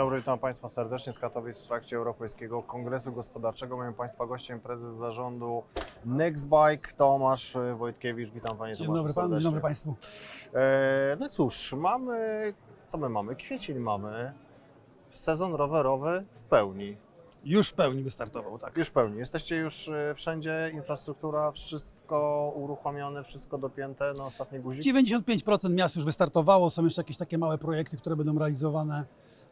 Dobry, witam Państwa serdecznie z Katowic w trakcie Europejskiego Kongresu Gospodarczego. Moim Państwa gościem prezes zarządu Nextbike Tomasz Wojtkiewicz. Witam Panie Dzień Tomaszu dobry panu, dzień serdecznie. dobry państwu. E, no cóż, mamy, co my mamy? Kwiecień mamy, sezon rowerowy w pełni, Już w pełni wystartował, tak. już w pełni. Jesteście już e, wszędzie, infrastruktura, wszystko uruchomione, wszystko dopięte na ostatni guzik? 95% miast już wystartowało, są jeszcze jakieś takie małe projekty, które będą realizowane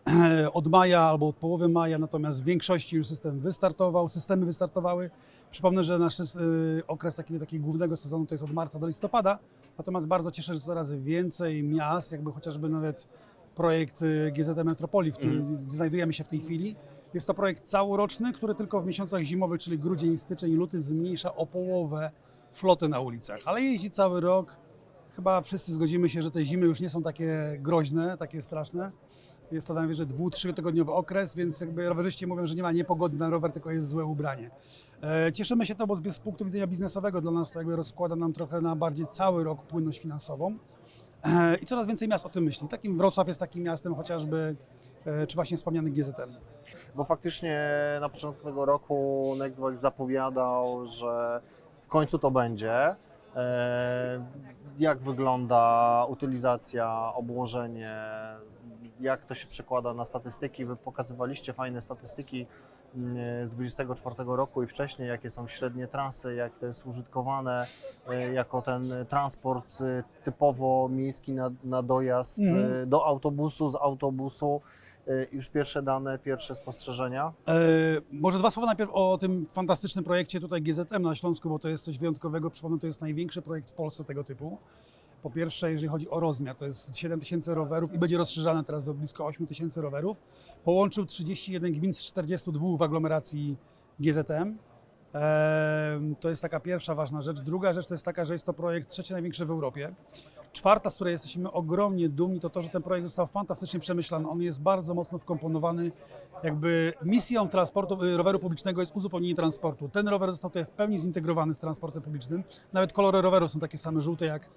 od maja albo od połowy maja, natomiast w większości już system wystartował, systemy wystartowały. Przypomnę, że nasz y, okres takiego, takiego głównego sezonu to jest od marca do listopada, natomiast bardzo cieszę, że coraz więcej miast, jakby chociażby nawet projekt y, GZM Metropolii, w którym gdzie znajdujemy się w tej chwili. Jest to projekt całoroczny, który tylko w miesiącach zimowych, czyli grudzień, styczeń, luty zmniejsza o połowę flotę na ulicach, ale jeździ cały rok. Chyba wszyscy zgodzimy się, że te zimy już nie są takie groźne, takie straszne. Jest to najwyżej dwu, trzytygodniowy okres, więc jakby rowerzyści mówią, że nie ma niepogody na rower, tylko jest złe ubranie. E, Cieszymy się to, bo z punktu widzenia biznesowego dla nas to jakby rozkłada nam trochę na bardziej cały rok płynność finansową. E, I coraz więcej miast o tym myśli. Takim Wrocław jest takim miastem chociażby, e, czy właśnie wspomniany GZM. Bo faktycznie na początku tego roku Nextbike zapowiadał, że w końcu to będzie. Jak wygląda utylizacja, obłożenie, jak to się przekłada na statystyki? Wy pokazywaliście fajne statystyki mm, z 24 roku i wcześniej, jakie są średnie trasy, jak to jest użytkowane e, jako ten transport e, typowo miejski na, na dojazd Mhm. e, do autobusu, z autobusu. Już pierwsze dane, pierwsze spostrzeżenia. Może dwa słowa najpierw o tym fantastycznym projekcie tutaj GZM na Śląsku, bo to jest coś wyjątkowego. Przypomnę, to jest największy projekt w Polsce tego typu. Po pierwsze, jeżeli chodzi o rozmiar, to jest 7 tysięcy rowerów i będzie rozszerzane teraz do blisko 8 tysięcy rowerów. Połączył 31 gmin z 42 w aglomeracji GZM. To jest taka pierwsza ważna rzecz. Druga rzecz to jest taka, że jest to projekt trzeci największy w Europie. Czwarta, z której jesteśmy ogromnie dumni, to to, że ten projekt został fantastycznie przemyślany. On jest bardzo mocno wkomponowany. Jakby misją transportu, y, roweru publicznego jest uzupełnienie transportu. Ten rower został tutaj w pełni zintegrowany z transportem publicznym. Nawet kolory roweru są takie same żółte jak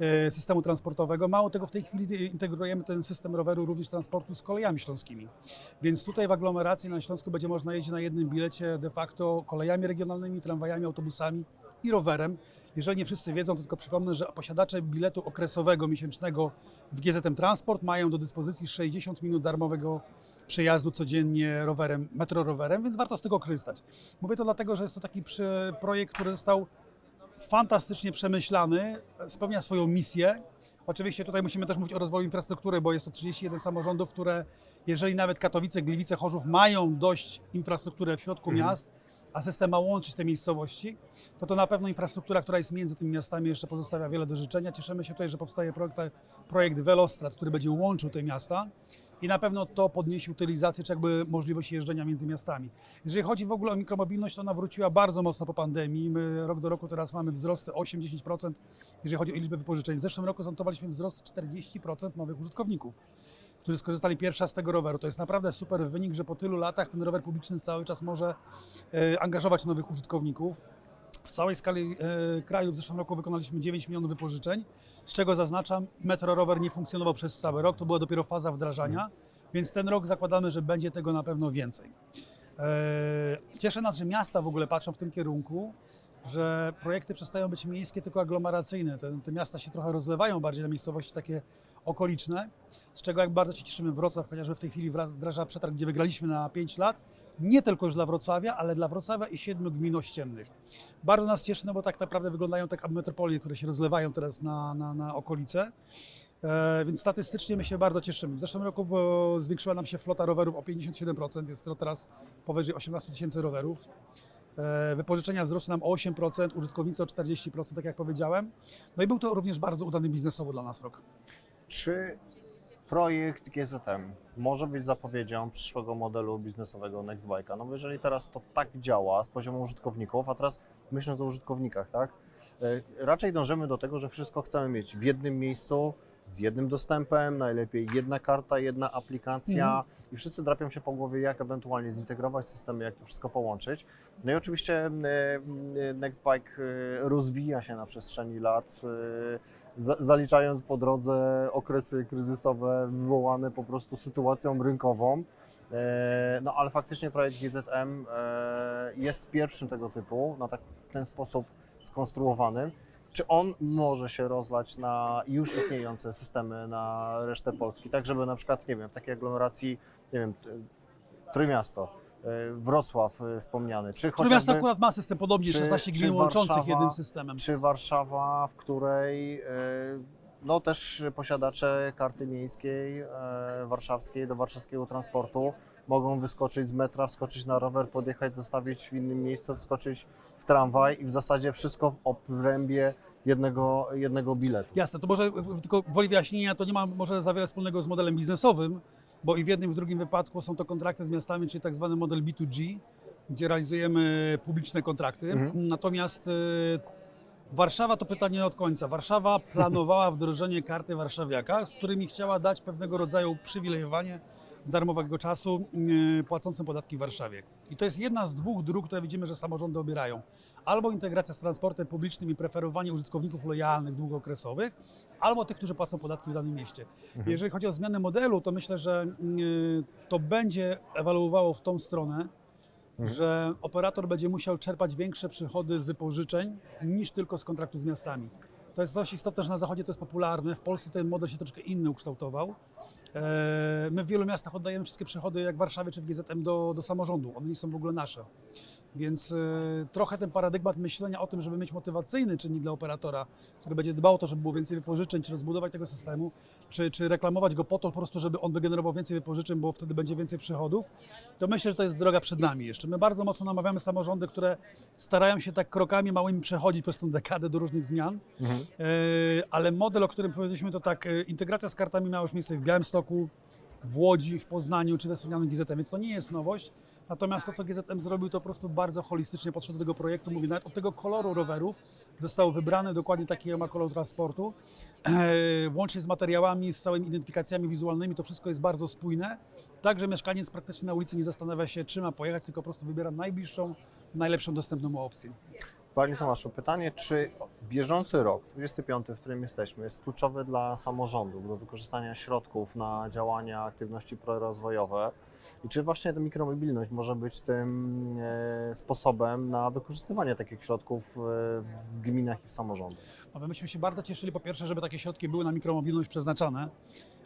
e, systemu transportowego. Mało tego, w tej chwili y, integrujemy ten system roweru również transportu z kolejami śląskimi. Więc tutaj w aglomeracji na Śląsku będzie można jeździć na jednym bilecie de facto kolejami regionalnymi, tramwajami, autobusami i rowerem. Jeżeli nie wszyscy wiedzą, to tylko przypomnę, że posiadacze biletu okresowego miesięcznego w GZM Transport mają do dyspozycji 60 minut darmowego przejazdu codziennie rowerem, metrorowerem, więc warto z tego korzystać. Mówię to dlatego, że jest to taki projekt, który został fantastycznie przemyślany, spełnia swoją misję. Oczywiście tutaj musimy też mówić o rozwoju infrastruktury, bo jest to 31 samorządów, które jeżeli nawet Katowice, Gliwice, Chorzów mają dość infrastrukturę w środku Mhm. miast, a system ma łączyć te miejscowości, to to na pewno infrastruktura, która jest między tymi miastami jeszcze pozostawia wiele do życzenia. Cieszymy się tutaj, że powstaje projekt, projekt Velostrad, który będzie łączył te miasta i na pewno to podniesie utylizację, czy jakby możliwość jeżdżenia między miastami. Jeżeli chodzi w ogóle o mikromobilność, to ona wróciła bardzo mocno po pandemii. My rok do roku teraz mamy wzrosty 8-10%, jeżeli chodzi o liczbę wypożyczeń. W zeszłym roku zanotowaliśmy wzrost 40% nowych użytkowników którzy skorzystali pierwsza z tego roweru. To jest naprawdę super wynik, że po tylu latach ten rower publiczny cały czas może e, angażować nowych użytkowników. W całej skali e, kraju w zeszłym roku wykonaliśmy 9 milionów wypożyczeń, z czego zaznaczam, Metro Rower nie funkcjonował przez cały rok, to była dopiero faza wdrażania, więc ten rok zakładamy, że będzie tego na pewno więcej. E, Cieszy nas, że miasta w ogóle patrzą w tym kierunku, że projekty przestają być miejskie, tylko aglomeracyjne. Te, te miasta się trochę rozlewają bardziej na miejscowości takie okoliczne, z czego jak bardzo się cieszymy Wrocław, chociażby w tej chwili wdraża przetarg, gdzie wygraliśmy na 5 lat, nie tylko już dla Wrocławia, ale dla Wrocławia i siedmiu gmin ościennych. Bardzo nas cieszy, no bo tak naprawdę wyglądają tak metropolie, które się rozlewają teraz na, na, na okolice. E, Więc statystycznie my się bardzo cieszymy. W zeszłym roku zwiększyła nam się flota rowerów o 57%, jest to teraz powyżej 18 tysięcy rowerów. E, Wypożyczenia wzrosły nam o 8%, użytkownicy o 40%, tak jak powiedziałem. No i był to również bardzo udany biznesowo dla nas rok. Czy projekt GZM może być zapowiedzią przyszłego modelu biznesowego Nextbike'a? No bo jeżeli teraz to tak działa z poziomu użytkowników, a teraz myśląc o użytkownikach, tak? e, Raczej dążymy do tego, że wszystko chcemy mieć w jednym miejscu, z jednym dostępem, najlepiej jedna karta, jedna aplikacja Mhm. i wszyscy drapią się po głowie, jak ewentualnie zintegrować systemy, jak to wszystko połączyć. No i oczywiście e, e, Nextbike e, rozwija się na przestrzeni lat, za- zaliczając po drodze okresy kryzysowe wywołane po prostu sytuacją rynkową. No ale faktycznie projekt GZM jest pierwszym tego typu, no tak w ten sposób skonstruowanym. Czy on może się rozlać na już istniejące systemy na resztę Polski, tak żeby na przykład, nie wiem, w takiej aglomeracji, nie wiem, Trójmiasto, e, Wrocław e, wspomniany, czy chociażby... akurat ma system podobnie, czy- 16 czy gmin łączących Warszawa- jednym systemem. czy Warszawa, w której e, no też posiadacze karty miejskiej warszawskiej do warszawskiego transportu mogą wyskoczyć z metra, wskoczyć na rower, podjechać, zostawić w innym miejscu, wskoczyć w tramwaj i w zasadzie wszystko w obrębie jednego, jednego biletu. Jasne, to może e, tylko woli wyjaśnienia, to nie ma może za wiele wspólnego z modelem biznesowym, bo i w jednym i w drugim wypadku są to kontrakty z miastami, czyli tak zwany model B2G, gdzie realizujemy publiczne kontrakty. Mhm. Natomiast e, Warszawa to pytanie od końca. Warszawa planowała wdrożenie karty warszawiaka, z którymi chciała dać pewnego rodzaju przywilejowanie darmowego czasu e, płacącym podatki w Warszawie. I to jest jedna z dwóch dróg, które widzimy, że samorządy obierają. Albo integracja z transportem publicznym i preferowanie użytkowników lojalnych, długookresowych, albo tych, którzy płacą podatki w danym mieście. Jeżeli chodzi o zmianę modelu, to myślę, że y, to będzie ewaluowało w tą stronę, że operator będzie musiał czerpać większe przychody z wypożyczeń niż tylko z kontraktu z miastami. To jest dość istotne, że na zachodzie to jest popularne, w Polsce ten model się troszkę inny ukształtował. E, My w wielu miastach oddajemy wszystkie przychody, jak w Warszawie czy w GZM, do, do samorządu. One nie są w ogóle nasze. Więc e, trochę ten paradygmat myślenia o tym, żeby mieć motywacyjny czynnik dla operatora, który będzie dbał o to, żeby było więcej wypożyczeń, czy rozbudować tego systemu, czy, czy reklamować go po to po prostu, żeby on wygenerował więcej wypożyczeń, bo wtedy będzie więcej przychodów, to myślę, że to jest droga przed nami jeszcze. My bardzo mocno namawiamy samorządy, które starają się tak krokami małymi przechodzić przez tą dekadę do różnych zmian, Mhm. E, ale model, o którym powiedzieliśmy, to tak, e, integracja z kartami miała już miejsce w Białymstoku, w Łodzi, w Poznaniu czy we wspomnianym GZM, więc to nie jest nowość. Natomiast to, co GZM zrobił, to po prostu bardzo holistycznie podszedł do tego projektu. Mówię, nawet od tego koloru rowerów został wybrany dokładnie taki ma kolor transportu. E, Łącznie z materiałami, z całymi identyfikacjami wizualnymi, to wszystko jest bardzo spójne. Tak, że mieszkaniec praktycznie na ulicy nie zastanawia się, czy ma pojechać, tylko po prostu wybiera najbliższą, najlepszą dostępną mu opcję. Panie Tomaszu, pytanie, czy bieżący rok, 25, w którym jesteśmy, jest kluczowy dla samorządów do wykorzystania środków na działania, aktywności prorozwojowe i czy właśnie ta mikromobilność może być tym e, sposobem na wykorzystywanie takich środków e, w gminach i w samorządach? No my byśmy się bardzo cieszyli, po pierwsze, żeby takie środki były na mikromobilność przeznaczane.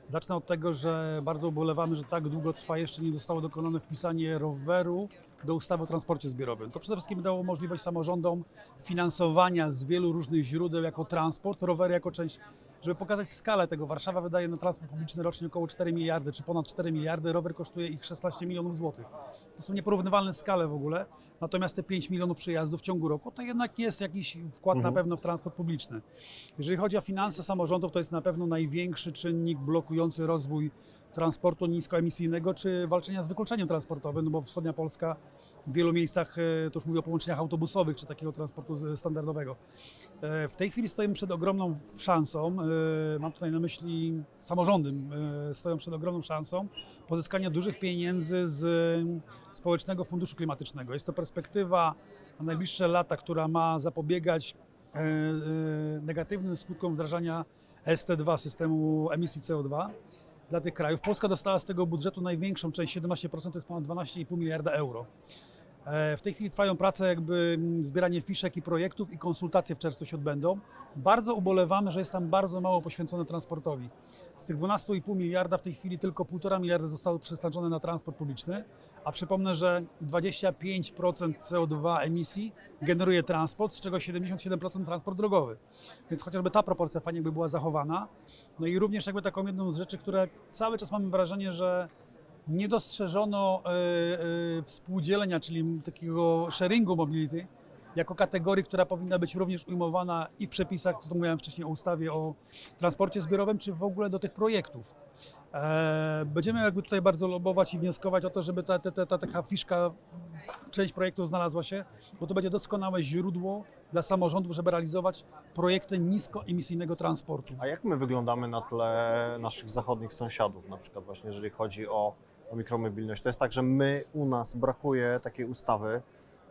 Zacznę od tego, że bardzo ubolewamy, że tak długo trwa jeszcze nie zostało dokonane wpisanie roweru do ustawy o transporcie zbiorowym. To przede wszystkim dało możliwość samorządom finansowania z wielu różnych źródeł jako transport, rowery jako część, żeby pokazać skalę tego. Warszawa wydaje na transport publiczny rocznie około 4 miliardy, czy ponad 4 miliardy, rower kosztuje ich 16 milionów złotych. To są nieporównywalne skale w ogóle, natomiast te 5 milionów przejazdów w ciągu roku to jednak jest jakiś wkład Mhm. na pewno w transport publiczny. Jeżeli chodzi o finanse samorządów, to jest na pewno największy czynnik blokujący rozwój transportu niskoemisyjnego czy walczenia z wykluczeniem transportowym, no bo wschodnia Polska w wielu miejscach, e, to już mówię o połączeniach autobusowych czy takiego transportu standardowego. E, W tej chwili stoimy przed ogromną szansą, e, mam tutaj na myśli samorządy, stoją przed ogromną szansą pozyskania dużych pieniędzy z Społecznego Funduszu Klimatycznego. Jest to perspektywa na najbliższe lata, która ma zapobiegać negatywnym skutkom wdrażania ST2, systemu emisji CO2 dla tych krajów. Polska dostała z tego budżetu największą część, 17%, to jest ponad 12,5 miliarda euro. E, W tej chwili trwają prace, jakby zbieranie fiszek i projektów i konsultacje w czerwcu się odbędą. Bardzo ubolewamy, że jest tam bardzo mało poświęcone transportowi. Z tych 12,5 miliarda w tej chwili tylko 1,5 miliarda zostało przeznaczone na transport publiczny, a przypomnę, że 25% CO2 emisji generuje transport, z czego 77% transport drogowy. Więc chociażby ta proporcja fajnie by była zachowana. No i również jakby taką jedną z rzeczy, które cały czas mamy wrażenie, że nie dostrzeżono e, e, współdzielenia, czyli takiego sharingu mobility, jako kategorii, która powinna być również ujmowana i w przepisach, co tu mówiłem wcześniej o ustawie o transporcie zbiorowym, czy w ogóle do tych projektów. E, Będziemy jakby tutaj bardzo lobować i wnioskować o to, żeby ta, ta, ta, ta taka fiszka, część projektów znalazła się, bo to będzie doskonałe źródło dla samorządów, żeby realizować projekty niskoemisyjnego transportu. A jak my wyglądamy na tle naszych zachodnich sąsiadów, na przykład właśnie jeżeli chodzi o, o mikromobilność? To jest tak, że my, u nas brakuje takiej ustawy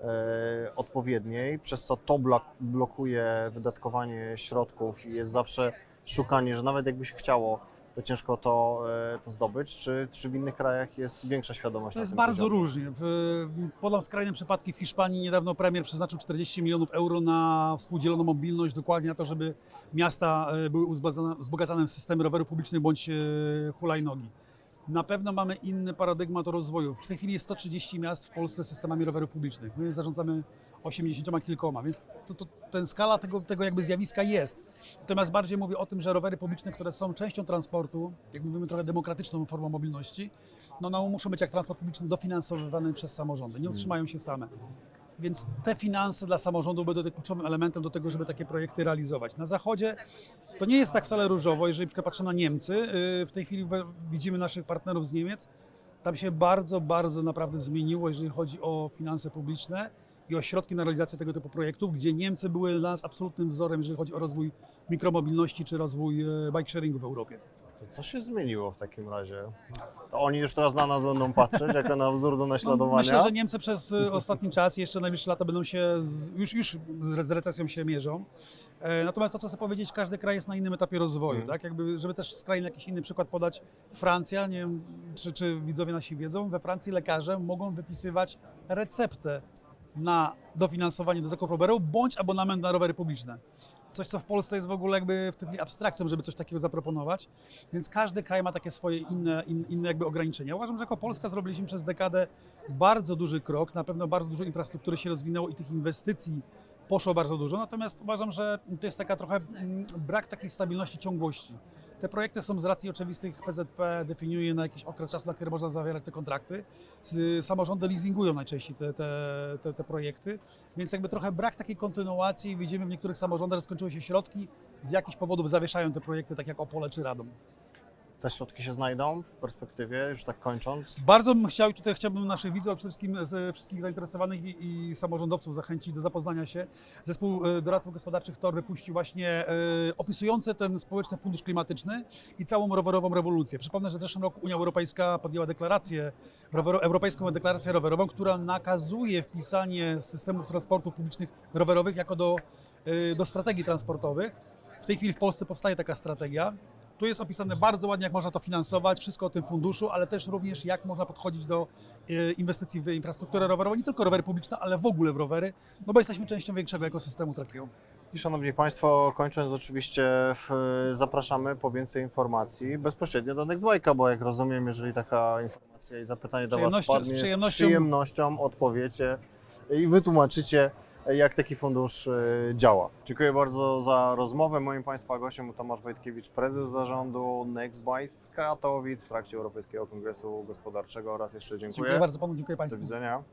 e, odpowiedniej, przez co to blok, blokuje wydatkowanie środków i jest zawsze szukanie, że nawet jakby się chciało, to ciężko to, e, to zdobyć. Czy, czy w innych krajach jest większa świadomość To na jest tym bardzo poziomie? różnie. W- Podam skrajne przypadki w Hiszpanii. Niedawno premier przeznaczył 40 milionów euro na współdzieloną mobilność, dokładnie na to, żeby miasta e, były wzbogacane w systemy rowerów publicznych bądź e, hulajnogi. Na pewno mamy inny paradygmat rozwoju. W tej chwili jest 130 miast w Polsce z systemami rowerów publicznych. My zarządzamy 80 kilkoma, więc to, to, ten skala tego, tego jakby zjawiska jest. Natomiast bardziej mówię o tym, że rowery publiczne, które są częścią transportu, jak mówimy trochę demokratyczną formą mobilności, no, no muszą być jak transport publiczny dofinansowywane przez samorządy. Nie utrzymają się same. Więc te finanse dla samorządu będą kluczowym elementem do tego, żeby takie projekty realizować. Na zachodzie to nie jest tak wcale różowo, jeżeli patrzę na Niemcy. yy, W tej chwili widzimy naszych partnerów z Niemiec. Tam się bardzo, bardzo naprawdę zmieniło, jeżeli chodzi o finanse publiczne i o środki na realizację tego typu projektów, gdzie Niemcy były dla nas absolutnym wzorem, jeżeli chodzi o rozwój mikromobilności czy rozwój e, bike sharingu w Europie. To co się zmieniło w takim razie? To oni już teraz na nas będą patrzeć, jako na wzór do naśladowania? No, myślę, że Niemcy przez e, ostatni czas, jeszcze najbliższe lata będą się, z, już, już z z recesją się mierzą. E, Natomiast to, co chcę powiedzieć, każdy kraj jest na innym etapie rozwoju, Mm. tak? Jakby, żeby też skrajny jakiś inny przykład podać, Francja, nie wiem, czy, czy widzowie nasi wiedzą, we Francji lekarze mogą wypisywać receptę na dofinansowanie do zakupu rowerów, bądź abonament na rowery publiczne. Coś, co w Polsce jest w ogóle jakby w chwili abstrakcją, żeby coś takiego zaproponować, więc każdy kraj ma takie swoje inne, in, inne jakby ograniczenia. Uważam, że jako Polska zrobiliśmy przez dekadę bardzo duży krok, na pewno bardzo dużo infrastruktury się rozwinęło i tych inwestycji poszło bardzo dużo, natomiast uważam, że to jest taka trochę mm, brak takiej stabilności, ciągłości. Te projekty są z racji oczywistych PZP definiuje na jakiś okres czasu, na który można zawierać te kontrakty. S- Samorządy leasingują najczęściej te, te, te, te projekty, więc jakby trochę brak takiej kontynuacji. Widzimy w niektórych samorządach, że skończyły się środki, z jakichś powodów zawieszają te projekty, tak jak Opole czy Radom. Te środki się znajdą w perspektywie, już tak kończąc? Bardzo bym chciał i tutaj chciałbym naszych widzów, a przede wszystkim z wszystkich zainteresowanych i, i samorządowców zachęcić do zapoznania się. Zespół e, doradców gospodarczych TOR wypuścił właśnie e, opisujący ten społeczny fundusz klimatyczny i całą rowerową rewolucję. Przypomnę, że w zeszłym roku Unia Europejska podjęła deklarację, Europejską deklarację rowerową, która nakazuje wpisanie systemów transportów publicznych rowerowych jako do, e, do strategii transportowych. W tej chwili w Polsce powstaje taka strategia. Tu jest opisane bardzo ładnie, jak można to finansować, wszystko o tym funduszu, ale też również jak można podchodzić do e, inwestycji w infrastrukturę rowerową, nie tylko rowery publiczne, ale w ogóle w rowery, no bo jesteśmy częścią większego ekosystemu takiego. I szanowni Państwo, kończąc oczywiście w, zapraszamy po więcej informacji bezpośrednio do NextBike'a, bo jak rozumiem, jeżeli taka informacja i zapytanie do Was spadnie, z przyjemnością odpowiecie i wytłumaczycie, jak taki fundusz y, działa. Dziękuję bardzo za rozmowę. Moim Państwa gościem był Tomasz Wojtkiewicz, prezes zarządu NextBike z Katowic w trakcie Europejskiego Kongresu Gospodarczego oraz jeszcze dziękuję. Dziękuję bardzo panu, dziękuję Do państwu. widzenia.